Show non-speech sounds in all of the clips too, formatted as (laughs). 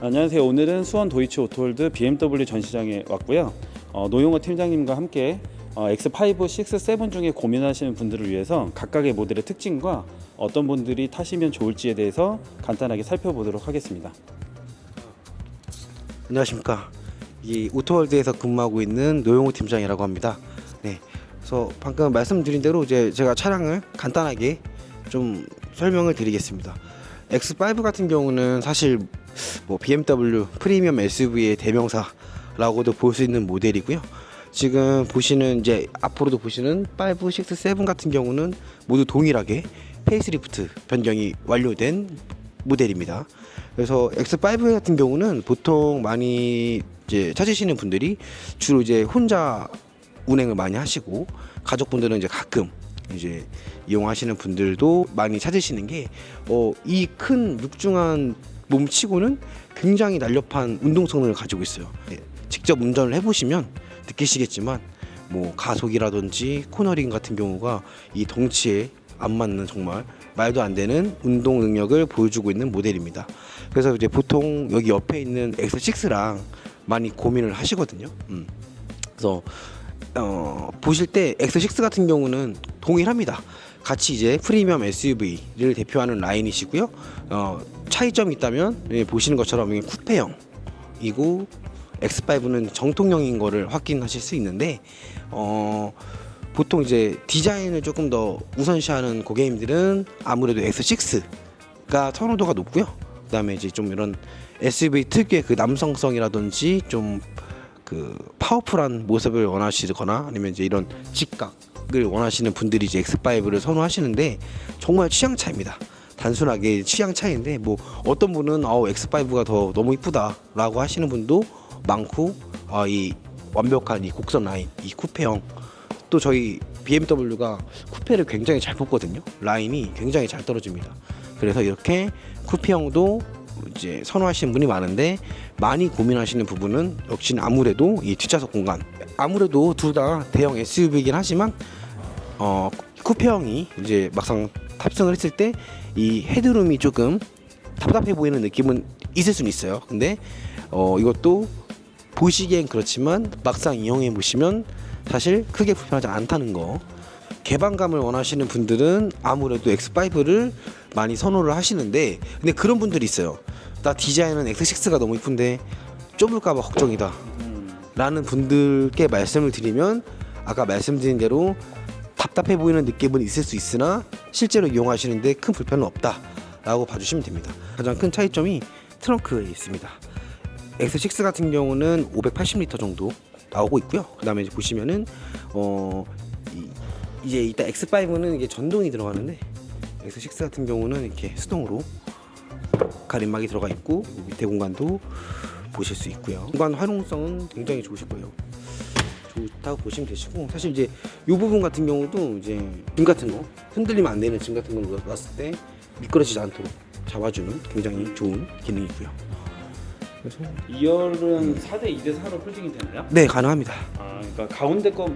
안녕하세요. 오늘은 수원 도이치 오토홀드 BMW 전시장에 왔고요. 어, 노용호 팀장님과 함께 어, X5, 6, 7 중에 고민하시는 분들을 위해서 각각의 모델의 특징과 어떤 분들이 타시면 좋을지에 대해서 간단하게 살펴보도록 하겠습니다. 안녕하십니까. 이 오토월드에서 근무하고 있는 노용호 팀장이라고 합니다. 네. 그래서 방금 말씀드린 대로 이제 제가 차량을 간단하게 좀 설명을 드리겠습니다. X5 같은 경우는 사실 뭐 BMW 프리미엄 SUV의 대명사라고도 볼 수 있는 모델이고요. 지금 보시는 이제 앞으로도 보시는 5, 6, 7 같은 경우는 모두 동일하게 페이스리프트 변경이 완료된 모델입니다. 그래서 X5 같은 경우는 보통 많이 이제 찾으시는 분들이 주로 이제 혼자 운행을 많이 하시고 가족분들은 이제 가끔 이제 이용하시는 분들도 많이 찾으시는 게 어, 이 큰 육중한 몸치고는 굉장히 날렵한 운동 성능을 가지고 있어요. 네, 직접 운전을 해보시면 느끼시겠지만 뭐 가속이라든지 코너링 같은 경우가 이 덩치에 안 맞는 정말 말도 안 되는 운동 능력을 보여주고 있는 모델입니다. 그래서 이제 보통 여기 옆에 있는 X6랑 많이 고민을 하시거든요. 음. 그래서 어, 보실 때 X6 같은 경우는 동일합니다. 같이 이제 프리미엄 SUV를 대표하는 라인이시고요. 어, 차이점이 있다면 예, 보시는 것처럼 이게 쿠페형이고 X5는 정통형인 거를 확인하실 수 있는데 어, 보통 이제 디자인을 조금 더 우선시하는 고객님들은 아무래도 X6가 선호도가 높고요. 그다음에 이제 좀 이런 SUV 특유의 그 남성성이라든지 좀 그 파워풀한 모습을 원하시거나 아니면 이제 이런 직각 을 원하시는 분들이 이제 X5를 선호하시는데 정말 취향 차입니다. 단순하게 취향 차이인데 뭐 어떤 분은 어 X5가 더 너무 이쁘다라고 하시는 분도 많고 아, 이 완벽한 이 곡선 라인 이 쿠페형 또 저희 BMW가 쿠페를 굉장히 잘 뽑거든요. 라인이 굉장히 잘 떨어집니다. 그래서 이렇게 쿠페형도 이제 선호하시는 분이 많은데 많이 고민하시는 부분은 역시는 아무래도 이 뒷좌석 공간. 아무래도 둘 다 대형 SUV이긴 하지만 어 쿠페형이 이제 막상 탑승을 했을 때 이 헤드룸이 조금 답답해 보이는 느낌은 있을 수는 있어요. 근데 어 이것도 보시기엔 그렇지만 막상 이용해 보시면 사실 크게 불편하지 않다는 거. 개방감을 원하시는 분들은 아무래도 X5를 많이 선호를 하시는데 근데 그런 분들이 있어요. 나 디자인은 X6가 너무 이쁜데 좁을까봐 걱정이다. 라는 분들께 말씀을 드리면 아까 말씀드린 대로 답답해 보이는 느낌은 있을 수 있으나 실제로 이용하시는데 큰 불편은 없다라고 봐주시면 됩니다. 가장 큰 차이점이 트렁크에 있습니다. X6 같은 경우는 580리터 정도 나오고 있고요. 그다음에 보시면은 어 이, 이제 이따 X5는 이게 전동이 들어가는데 X6 같은 경우는 이렇게 수동으로 가림막이 들어가 있고 그리고 밑에 공간도 보실 수 있고요. 공간 활용성은 굉장히 좋으실 거예요. 좋다고 보시면 되시고 사실 이제 이 부분 같은 경우도 이제 짐 같은 거 흔들리면 안 되는 짐 같은 거 놨을 때 미끄러지지 않도록 잡아주는 굉장히 좋은 기능이고요. 그래서 2열은 4대 2대 4로 폴딩이 되나요? 네 가능합니다. 아, 그러니까 가운데 거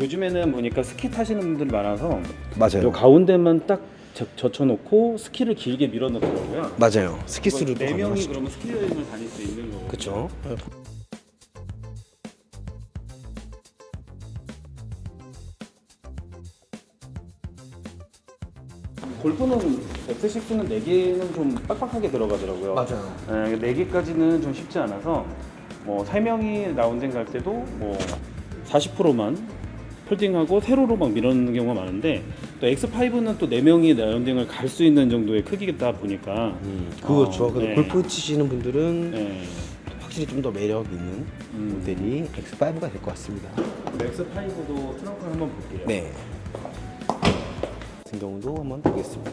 요즘에는 보니까 스키 타시는 분들이 많아서 맞아요. 요 가운데만 딱 젖- 젖혀놓고 스키를 길게 밀어넣더라고요. 맞아요. 스키스루도 네 명이 가능하시죠. 그러면 스키 여행을 다닐 수 있는 거고. 그렇죠. 골프는 X6는 4개는 좀 빡빡하게 들어가더라고요. 맞아요. 네, 4개까지는 좀 쉽지 않아서 뭐 3명이 라운딩 갈 때도 뭐 40%만 폴딩하고 세로로 막 밀어넣는 경우가 많은데 또 X5는 또 4명이 라운딩을 갈 수 있는 정도의 크기다 보니까 음, 그렇죠. 어, 그래서 네. 골프 치시는 분들은 네. 확실히 좀 더 매력 있는 음. 모델이 X5가 될 것 같습니다. X5도 트렁크 한번 볼게요. 네. 같은 경우도 한번 보겠습니다.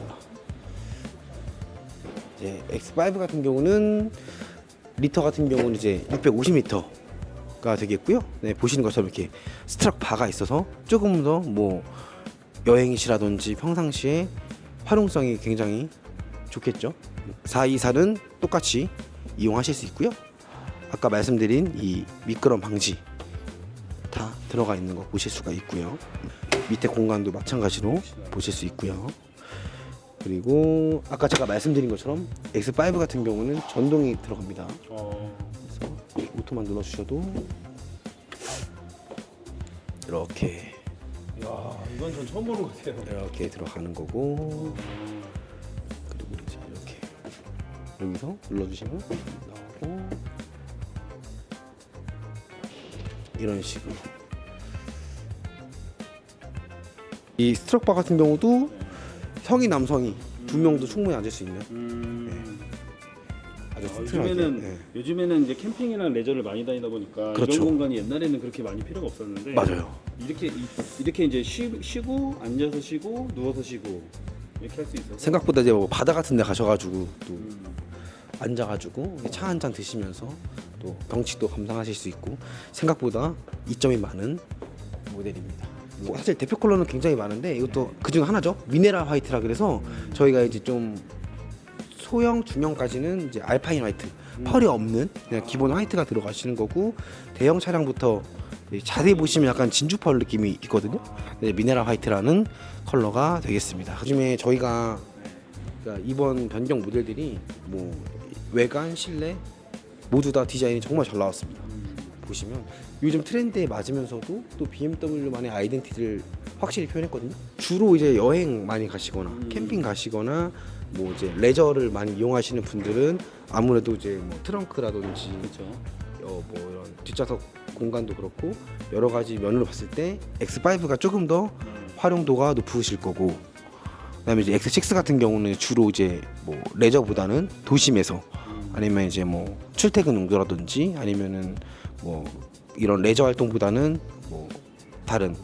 이제 X5 같은 경우는 리터 같은 경우는 이제 650리터가 되겠고요. 네, 보시는 것처럼 이렇게 스트럭 바가 있어서 조금 더 뭐 여행이시라든지 평상시에 활용성이 굉장히 좋겠죠. 424는 똑같이 이용하실 수 있고요. 아까 말씀드린 이 미끄럼 방지 다 들어가 있는 거 보실 수가 있고요. 밑에 공간도 마찬가지로 보실 수 있고요. 그리고 아까 제가 말씀드린 것처럼 X5 같은 경우는 전동이 들어갑니다. 어. 그래서 이 오토만 눌러주셔도 이렇게 야, 이건 전 처음 보는 것 같아요. 이렇게 들어가는 거고 그리고 이제 이렇게 여기서 눌러주시면 나오고 이런 식으로 이 스트럭바 같은 경우도 성인 남성이 두 명도 충분히 앉을 수 있는 음. 아주 어, 튼튼하게 요즘에는 네. 요즘에는 이제 캠핑이나 레저를 많이 다니다 보니까 그렇죠. 이런 공간이 옛날에는 그렇게 많이 필요가 없었는데 맞아요. 이렇게 이, 이렇게 이제 쉬, 쉬고 앉아서 쉬고 누워서 쉬고 이렇게 할 수 있어서 생각보다 이제 뭐 바다 같은 데 가셔가지고 또 음. 앉아가지고 차 한 잔 드시면서 또 경치도 감상하실 수 있고 생각보다 이점이 많은 모델입니다. 뭐 사실 대표 컬러는 굉장히 많은데 이것도 그중 하나죠. 미네랄 화이트라 그래서 저희가 이제 좀 소형 중형까지는 이제 알파인 화이트 펄이 없는 그냥 기본 화이트가 들어가시는 거고 대형 차량부터 자세히 보시면 약간 진주 펄 느낌이 있거든요. 네, 미네랄 화이트라는 컬러가 되겠습니다. 그중에 저희가 그러니까 이번 변경 모델들이 뭐 외관, 실내 모두 다 디자인이 정말 잘 나왔습니다. 보시면 요즘 트렌드에 맞으면서도 또 BMW만의 아이덴티티를 확실히 표현했거든요. 주로 이제 여행 많이 가시거나 음. 캠핑 가시거나 뭐 이제 레저를 많이 이용하시는 분들은 아무래도 이제 뭐 트렁크라든지 그렇죠. 어, 뭐 이런 뒷좌석 공간도 그렇고 여러 가지 면으로 봤을 때 X5가 조금 더 활용도가 높으실 거고 그다음에 이제 X6 같은 경우는 주로 이제 뭐 레저보다는 도심에서 아니면 이제 뭐 출퇴근 용도라든지 아니면은 뭐 이런 레저 활동보다는 뭐 다른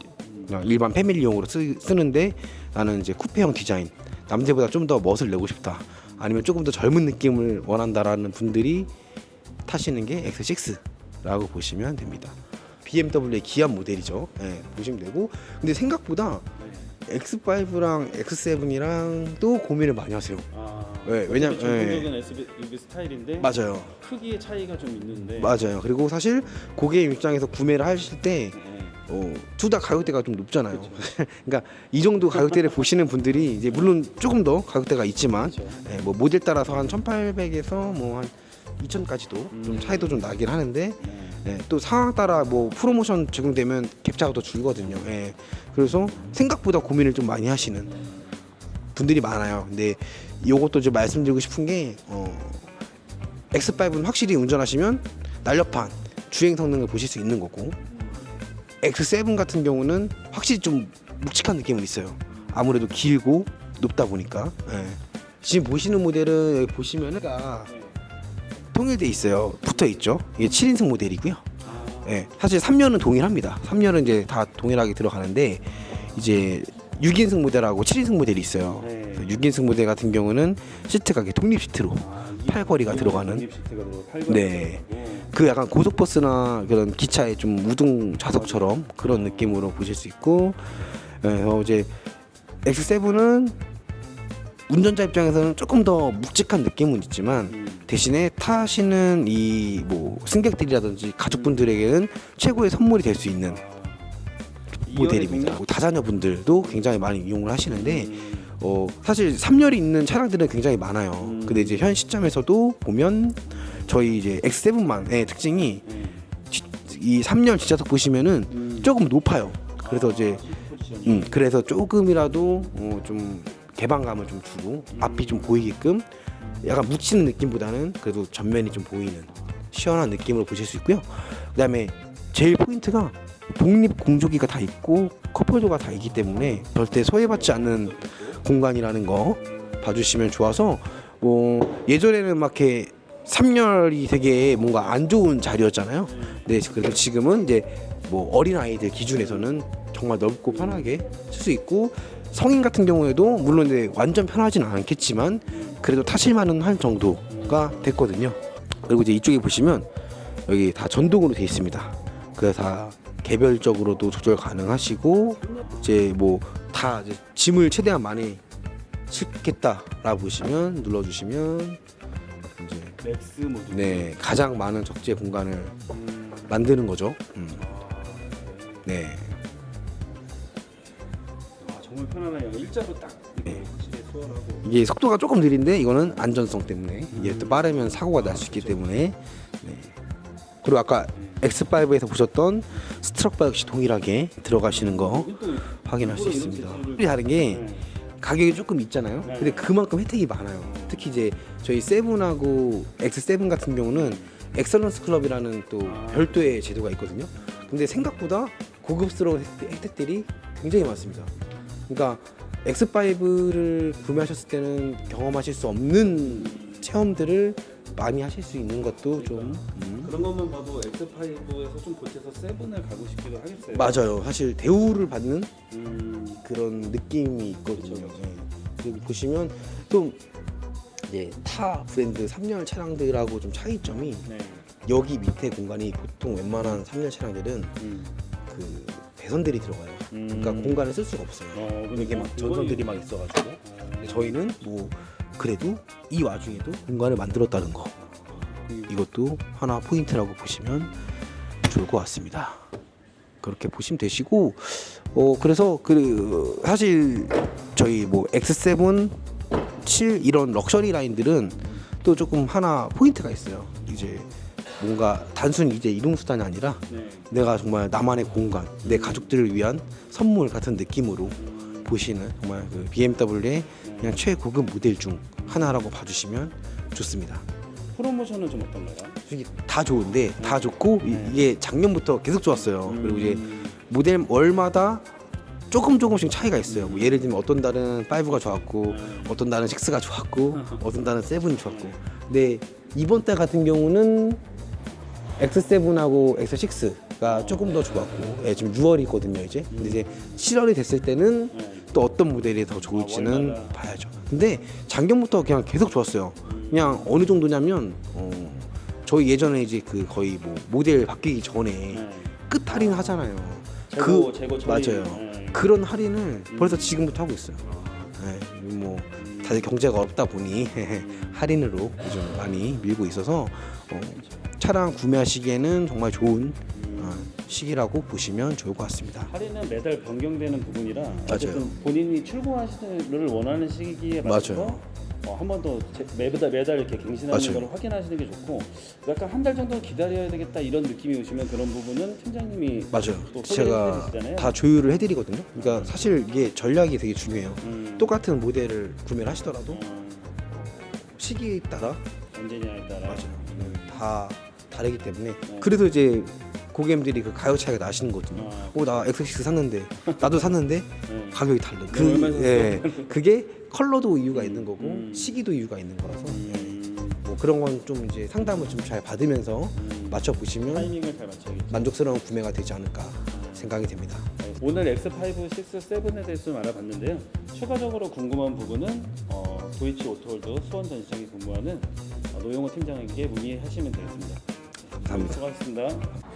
그냥 일반 패밀리용으로 쓰, 쓰는데 나는 이제 쿠페형 디자인 남들보다 좀 더 멋을 내고 싶다 아니면 조금 더 젊은 느낌을 원한다라는 분들이 타시는 게 X6라고 보시면 됩니다. BMW의 기한 모델이죠. 예, 보시면 되고 근데 생각보다 X5랑 X7이랑 또 고민을 많이 하세요. 아, 네, 왜냐면- 전통적인 SUV 스타일인데 맞아요. 크기의 차이가 좀 있는데 맞아요. 그리고 사실 고객 입장에서 구매를 하실 때 네. 어, 둘 다 가격대가 좀 높잖아요. (laughs) 그러니까 이 정도 가격대를 보시는 분들이 이제 물론 조금 더 가격대가 있지만 그렇죠. 예, 뭐 모델 따라서 한 1,800에서 뭐 한 2,000까지도 좀 음. 차이도 좀 나긴 하는데 네. 예, 또 상황 따라 뭐 프로모션 적용되면 갭차가 더 줄거든요. 예. 그래서 생각보다 고민을 좀 많이 하시는 분들이 많아요. 근데 이것도 좀 말씀드리고 싶은 게 어, X5는 확실히 운전하시면 날렵한 주행 성능을 보실 수 있는 거고 X7 같은 경우는 확실히 좀 묵직한 느낌은 있어요. 아무래도 길고 높다 보니까 예. 지금 보시는 모델은 여기 보시면은. 통일돼 있어요. 붙어 있죠. 이게 7인승 모델이고요. 아, 예, 사실 3열은 동일합니다. 3열은 이제 다 동일하게 들어가는데 이제 6인승 모델하고 7인승 모델이 있어요. 네. 그래서 6인승 모델 같은 경우는 시트가 독립 시트로 아, 이- 팔걸이가 이 들어가는? 네. 그 약간 고속버스나 그런 기차의 좀 우등 좌석처럼 그런 느낌으로 보실 수 있고 예, 그래서 이제 X7은 운전자 입장에서는 조금 더 묵직한 느낌은 있지만 음. 대신에 타시는 이 뭐 승객들이라든지 가족분들에게는 최고의 선물이 될 수 있는 이열의 모델입니다. 다자녀분들도 굉장히 많이 이용을 하시는데 음. 어 사실 3열이 있는 차량들은 굉장히 많아요. 음. 근데 이제 현 시점에서도 보면 저희 이제 X7만의 특징이 네. 이 3열 뒷좌석 보시면은 음. 조금 높아요. 그래서 이제 시트 포지션이. 음, 그래서 조금이라도 어, 좀 개방감을 좀 주고 앞이 좀 보이게끔 약간 묻히는 느낌보다는 그래도 전면이 좀 보이는 시원한 느낌으로 보실 수 있고요. 그다음에 제일 포인트가 독립 공조기가 다 있고 컵홀더가 다 있기 때문에 절대 소외받지 않는 공간이라는 거 봐주시면 좋아서 뭐 예전에는 막 이렇게 3열이 되게 뭔가 안 좋은 자리였잖아요. 네, 그래서 지금은 이제 뭐 어린 아이들 기준에서는 정말 넓고 편하게 쓸 수 있고 성인 같은 경우에도 물론 이제 완전 편하지는 않겠지만 그래도 타실만은 한 정도가 됐거든요. 그리고 이제 이쪽에 보시면 여기 다 전동으로 되어 있습니다. 그래서 다 개별적으로도 조절 가능하시고 이제 뭐 다 짐을 최대한 많이 실겠다라 보시면 눌러주시면 이제 맥스 모드. 네 가장 많은 적재 공간을 음. 만드는 거죠. 음, 아, 네. 네. 아, 정말 편안해요. 일자로 딱 이렇게 네. 이게 속도가 조금 느린데 이거는 안전성 때문에 이게 또 빠르면 사고가 날 수 있기 때문에 네. 그리고 아까 X5에서 보셨던 스트럭바 역시 동일하게 들어가시는 거 확인할 수 있습니다. 이 다른 게 가격이 조금 있잖아요. 근데 그만큼 혜택이 많아요. 특히 이제 저희 세븐하고 X7 같은 경우는 엑설런스 클럽이라는 또 별도의 제도가 있거든요. 근데 생각보다 고급스러운 혜택- 혜택들이 굉장히 많습니다. 그러니까 X5를 구매하셨을 때는 경험하실 수 없는 체험들을 많이 하실 수 있는 것도 좀 음, 그런 것만 봐도 X5에서 좀 보태서 세븐을 가고 싶기도 하겠어요. 맞아요. 사실 대우를 받는 음, 그런 느낌이 있거든요. 네. 그리고 보시면 좀 이제 타 브랜드 3열 차량들하고 좀 차이점이 네. 여기 밑에 공간이 보통 웬만한 3열 차량들은 음. 그 배선들이 들어가요. 음. 그러니까 공간을 쓸 수가 없어요. 어, 근데 이게 막 전선들이 막 있어가지고 근데 저희는 뭐 그래도 이 와중에도 공간을 만들었다는 거 이것도 하나 포인트라고 보시면 좋을 것 같습니다. 그렇게 보시면 되시고 어 그래서 그 사실 저희 뭐 X7, 7 이런 럭셔리 라인들은 또 조금 하나 포인트가 있어요. 이제 뭔가 단순히 이제 이동 수단이 아니라 네. 내가 정말 나만의 공간, 내 가족들을 위한 선물 같은 느낌으로 보시는 정말 그 BMW의 그냥 최고급 모델 중 하나라고 봐주시면 좋습니다. 프로모션은 좀 어떤가요? 솔직히 다 좋은데 다 좋고 이- 네. 이게 작년부터 계속 좋았어요. 그리고 이제 음. 모델 월마다 조금 조금씩 차이가 있어요. 뭐 예를 들면 어떤 달은 5가 좋았고 어떤 달은 6가 좋았고 (laughs) 어떤 달은 7이 좋았고. 근데 이번 달 같은 경우는 X7하고 X6 가 조금 더 좋았고 예, 지금 6월이거든요 이제. 근데 이제 7월이 됐을 때는 네. 또 어떤 모델이 더 좋을지는 월마다. 봐야죠. 근데 작년부터 그냥 계속 좋았어요. 그냥 어느 정도냐면 어, 저희 예전에 이제 그 거의 뭐 모델 바뀌기 전에 네. 끝 할인 하잖아요. 재고, 재고 처리. 맞아요. 네. 그런 할인을 벌써 지금부터 하고 있어요. 네, 뭐 다들 경제가 어렵다 보니 (laughs) 할인으로 요즘 많이 밀고 있어서 어, 차량 구매하시기에는 정말 좋은 어, 시기라고 보시면 좋을 것 같습니다. 할인은 매달 변경되는 부분이라. 어쨌든 본인이 출고하시를 원하는 시기에 맞춰서. 어, 한 번 더 매달 매달 이렇게 갱신하는 맞아요. 걸 확인하시는 게 좋고 약간 한 달 정도 기다려야 되겠다 이런 느낌이 오시면 그런 부분은 팀장님이 맞아요. 제가. 다 조율을 해드리거든요. 그러니까 사실 이게 전략이 되게 중요해요. 음, 똑같은 모델을 구매를 하시더라도 어, 시기에 따라 언제냐에 따라 맞아요. 네, 다 다르기 때문에 네. 그래도 이제 고객님들이 그 가격 차이가 나시는 거거든요. 아. 어, 나 X6 샀는데 나도 샀는데 (laughs) 네. 가격이 달라. 네, 그 예, 그게 컬러도 이유가 있는 거고 음. 시기도 이유가 있는 거라서 예, 음, 뭐 그런 건 좀 이제 상담을 좀 잘 받으면서 음, 맞춰 보시면 타이밍을 잘 맞춰야겠죠. 만족스러운 구매가 되지 않을까 생각이 됩니다. 네, 오늘 X5, 6, 7에 대해서 좀 알아봤는데요. 추가적으로 궁금한 부분은 어, 도이치 오토홀드 수원 전시장에 근무하는 어, 노영호 팀장에게 문의하시면 되겠습니다. 감사합니다. 수고하셨습니다.